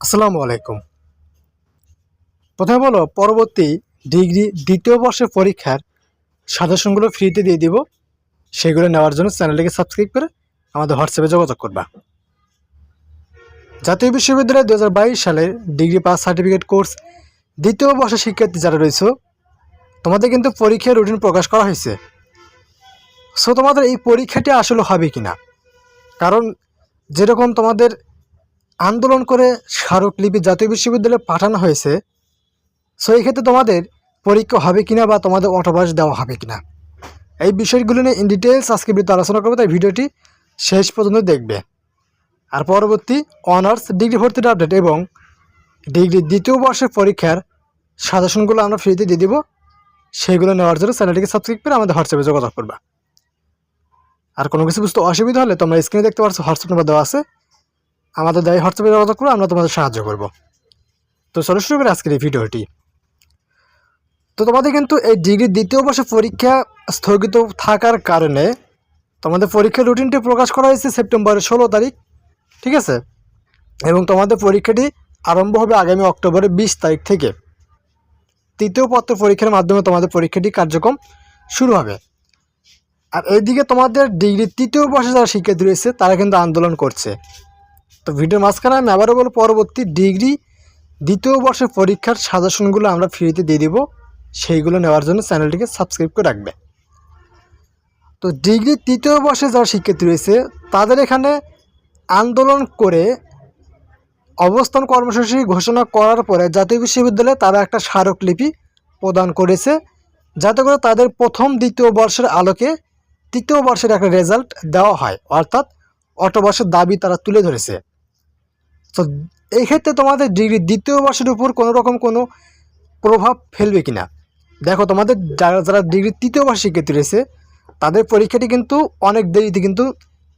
আসসালামু আলাইকুম। প্রথমে বলো, পরবর্তী ডিগ্রি দ্বিতীয় বর্ষের পরীক্ষার সাজেশনগুলো ফ্রিতে দিয়ে দিব। সেগুলো নেওয়ার জন্য চ্যানেলটিকে সাবস্ক্রাইব করে আমাদের হোয়াটসঅ্যাপে যোগাযোগ করবা। জাতীয় বিশ্ববিদ্যালয় দু হাজার বাইশ সালের ডিগ্রি পাস সার্টিফিকেট কোর্স দ্বিতীয় বর্ষের শিক্ষার্থী যারা রয়েছে, তোমাদের কিন্তু পরীক্ষার রুটিন প্রকাশ করা হয়েছে। সো তোমাদের এই পরীক্ষাটি আসলে হবে কি না কারণ যেরকম তোমাদের আন্দোলন করে স্মারকলিপি জাতীয় বিশ্ববিদ্যালয়ে পাঠানো হয়েছে। সো এই ক্ষেত্রে তোমাদের পরীক্ষা হবে কিনা বা তোমাদের অটোবাস দেওয়া হবে কিনা। এই বিষয়গুলো নিয়ে ইন ডিটেলস আজকে বিরুদ্ধে আলোচনা করব, তাই ভিডিওটি শেষ পর্যন্ত দেখবে। আর পরবর্তী অনার্স, ডিগ্রি ভর্তির আপডেট এবং ডিগ্রি দ্বিতীয় বর্ষের পরীক্ষার সাজেশনগুলো আমরা ফ্রিতে দিয়ে দিব। সেগুলো নেওয়ার জন্য চ্যানেলটিকে সাবস্ক্রাইব করে আমাদের হোয়াটসঅ্যাপে যোগাযোগ করবা। আর কোনো কিছু বুঝতে অসুবিধা হলে তোমরা স্ক্রিনে দেখতে পাচ্ছ হোয়াটসঅ্যাপ নাম্বার দেওয়া আছে। আমাদের দায়ী হোয়াটসঅ্যাপে যোগাযোগ করে আমরা তোমাদের সাহায্য করব। তো চলো শুরু করি আজকের এই ভিডিওটি। তো তোমাদের কিন্তু এই ডিগ্রি দ্বিতীয় বর্ষে পরীক্ষা স্থগিত থাকার কারণে তোমাদের পরীক্ষার রুটিনটি প্রকাশ করা হয়েছে সেপ্টেম্বরের ষোলো তারিখ, ঠিক আছে? এবং তোমাদের পরীক্ষাটি আরম্ভ হবে আগামী অক্টোবরের বিশ তারিখ থেকে। তৃতীয় পত্র পরীক্ষার মাধ্যমে তোমাদের পরীক্ষাটি কার্যক্রম শুরু হবে। আর এইদিকে তোমাদের ডিগ্রি তৃতীয় বর্ষে যারা শিক্ষার্থী রয়েছে, তারা কিন্তু আন্দোলন করছে। তো ভিডিওর মাঝখানে আমি আবারও বলব, পরবর্তী ডিগ্রি দ্বিতীয় বর্ষের পরীক্ষার সাজেশনগুলো আমরা ফ্রিতে দিয়ে দিব। সেইগুলো নেওয়ার জন্য চ্যানেলটিকে সাবস্ক্রাইব করে রাখবে। তো ডিগ্রি তৃতীয় বর্ষে যারা শিক্ষার্থী রয়েছে, তাদের এখানে আন্দোলন করে অবস্থান কর্মসূচি ঘোষণা করার পরে জাতীয় বিশ্ববিদ্যালয়ে তারা একটা স্মারকলিপি প্রদান করেছে। যাতে করে তাদের প্রথম দ্বিতীয় বর্ষের আলোকে তৃতীয় বর্ষের একটা রেজাল্ট দেওয়া হয়। অর্থাৎ অটোবর্ষের দাবি তারা তুলে ধরেছে। তো এই ক্ষেত্রে তোমাদের ডিগ্রি দ্বিতীয় বর্ষের উপর কোনো রকম কোনো প্রভাব ফেলবে কি না দেখো, তোমাদের যারা যারা ডিগ্রি তৃতীয় বর্ষ শিক্ষার্থী রয়েছে, তাদের পরীক্ষাটি কিন্তু অনেক দেরিতে কিন্তু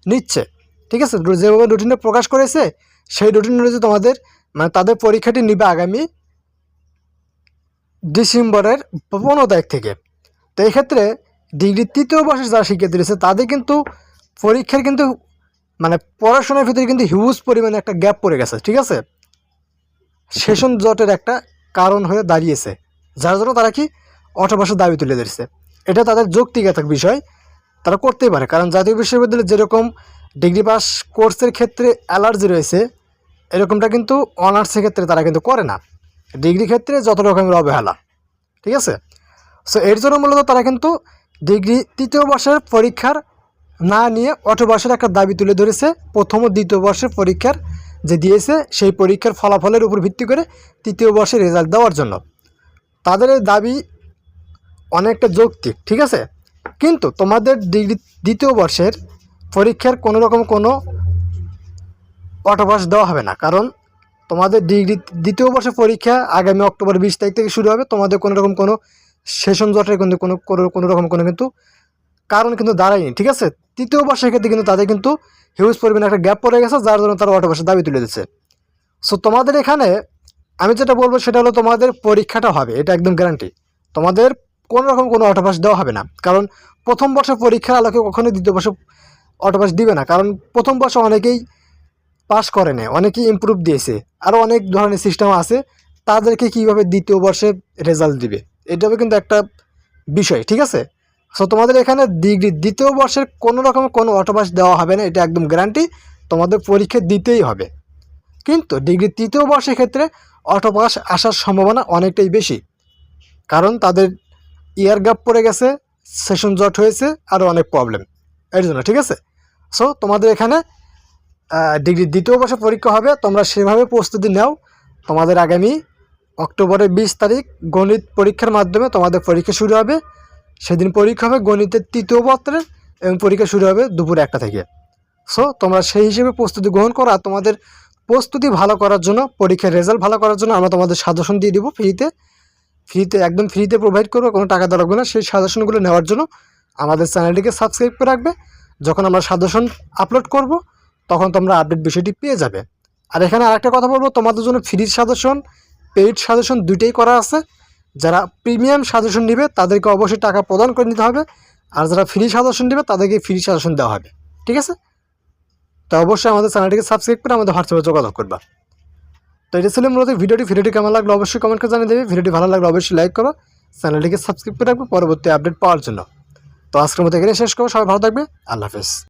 নিচ্ছে। ঠিক আছে? যেভাবে রুটিনে প্রকাশ করেছে, সেই রুটিন অনুযায়ী তোমাদের মানে তাদের পরীক্ষাটি নিবে আগামী ডিসেম্বরের পনেরো তারিখ থেকে। তো এক্ষেত্রে ক্ষেত্রে ডিগ্রি তৃতীয় বর্ষের যারা শিক্ষার্থী রয়েছে, তাদের কিন্তু পরীক্ষার কিন্তু মানে পড়াশোনার ভিতরে কিন্তু হিউজ পরিমাণে একটা গ্যাপ পড়ে গেছে, ঠিক আছে? সেশন জটের একটা কারণ হয়ে দাঁড়িয়েছে, যার জন্য তারা কি অটোপাসের দাবি তুলে ধরেছে। এটা তাদের যৌক্তিক একটা বিষয়, তারা করতেই পারে, কারণ জাতীয় বিশ্ববিদ্যালয়ে যেরকম ডিগ্রি পাস কোর্সের ক্ষেত্রে অ্যালার্জি রয়েছে, এরকমটা কিন্তু অনার্সের ক্ষেত্রে তারা কিন্তু করে না। ডিগ্রি ক্ষেত্রে যত রকমের অবহেলা, ঠিক আছে? সো এর জন্য মূলত তারা কিন্তু ডিগ্রি তৃতীয় বর্ষের পরীক্ষার না নিয়ে অটো বর্ষের একটা দাবি তুলে ধরেছে প্রথম ও দ্বিতীয় বর্ষের পরীক্ষার যে দিয়েছে, সেই পরীক্ষার ফলাফলের উপর ভিত্তি করে তৃতীয় বর্ষের রেজাল্ট দেওয়ার জন্য। তাদের এই দাবি অনেকটা যৌক্তিক, ঠিক আছে? কিন্তু তোমাদের ডিগ্রি দ্বিতীয় বর্ষের পরীক্ষার কোনো রকম কোনো অটোপাস দেওয়া হবে না। কারণ তোমাদের ডিগ্রি দ্বিতীয় বর্ষের পরীক্ষা আগামী অক্টোবর বিশ তারিখ থেকে শুরু হবে। তোমাদের কোনো রকম কোনো সেশন জটের কিন্তু কোনো কোনো কোনো রকম কোনো কিন্তু কারণ কিন্তু দাঁড়ায়নি, ঠিক আছে? তৃতীয় বর্ষের ক্ষেত্রে কিন্তু তাদের কিন্তু হিউজ পরিমাণে একটা গ্যাপ পড়ে গেছে, যার জন্য তারা অটোপাসের দাবি তুলে দিচ্ছে। সো তোমাদের এখানে আমি যেটা বলব সেটা হলো তোমাদের পরীক্ষাটা হবে, এটা একদম গ্যারান্টি তোমাদের কোনো রকম কোনো অটোপাস দেওয়া হবে না, কারণ প্রথম বর্ষের পরীক্ষার আলোকে কখনোই দ্বিতীয় বর্ষ অটোপাস দিবে না, কারণ প্রথম বর্ষ অনেকেই পাস করে নেয় অনেকেই ইমপ্রুভ দিয়েছে আরও অনেক ধরনের সিস্টেম আছে, তাদেরকে কীভাবে দ্বিতীয় বর্ষে রেজাল্ট দিবে, এটাও কিন্তু একটা বিষয়, ঠিক আছে? সো তোমাদের এখানে ডিগ্রি দ্বিতীয় বর্ষের কোনো রকম কোনো অটোপাস দেওয়া হবে না, এটা একদম গ্যারান্টি তোমাদের পরীক্ষা দিতেই হবে। কিন্তু ডিগ্রি তৃতীয় বর্ষের ক্ষেত্রে অটোপাস আসার সম্ভাবনা অনেকটাই বেশি, কারণ তাদের ইয়ার গ্যাপ পড়ে গেছে সেশন জট হয়েছে আরও অনেক প্রবলেম এর জন্য, ঠিক আছে? সো তোমাদের এখানে ডিগ্রি দ্বিতীয় বর্ষে পরীক্ষা হবে, তোমরা সেভাবে প্রস্তুতি নাও, তোমাদের আগামী অক্টোবরের বিশ তারিখ গণিত পরীক্ষার মাধ্যমে তোমাদের পরীক্ষা শুরু হবে সেদিন পরীক্ষা হবে গণিতের তৃতীয় পত্রের এবং পরীক্ষা শুরু হবে দুপুর একটা থেকে। সো তোমরা সেই হিসেবে প্রস্তুতি গ্রহণ করো আর তোমাদের প্রস্তুতি ভালো করার জন্য, পরীক্ষার রেজাল্ট ভালো করার জন্য আমরা তোমাদের সাজেশন দিয়ে দিব ফ্রিতে ফ্রিতে একদম ফ্রিতে প্রোভাইড করব, কোনো টাকা দেওয়া লাগবে না। সেই সাজেশনগুলো নেওয়ার জন্য আমাদের চ্যানেলটিকে সাবস্ক্রাইব করে রাখবে। যখন আমরা সাজেশন আপলোড করব, তখন তোমরা আপডেট বিষয়টি পেয়ে যাবে। আর এখানে আরেকটা কথা বলব, তোমাদের জন্য ফ্রি সাজেশন পেইড সাজেশন দুইটাই করা আছে। যারা প্রিমিয়াম সাজেশন নেবে, তাদেরকে অবশ্যই টাকা প্রদান করে নিতে হবে। আর যারা ফ্রি সাজেশন নেবে, তাদেরকে ফ্রি সাজেশন দেওয়া হবে। ঠিক আছে? তো অবশ্যই আমাদের চ্যানেলটিকে সাবস্ক্রাইব করে আমাদের হোয়াটসঅ্যাপে যোগাযোগ করবা। তো এটা ছিল মূলত ভিডিওটি। ভিডিওটি কেমন লাগল অবশ্যই কমেন্ট করে জানিয়ে দেবে। ভিডিওটি ভালো লাগলে অবশ্যই লাইক করো। চ্যানেলটিকে সাবস্ক্রাইব করে রাখব। পরবর্তী আপডেট পাওয়ার জন্য। তো আজকের মতো এখানে শেষ করব। সবাই ভালো থাকবে। আল্লাহ হাফেজ।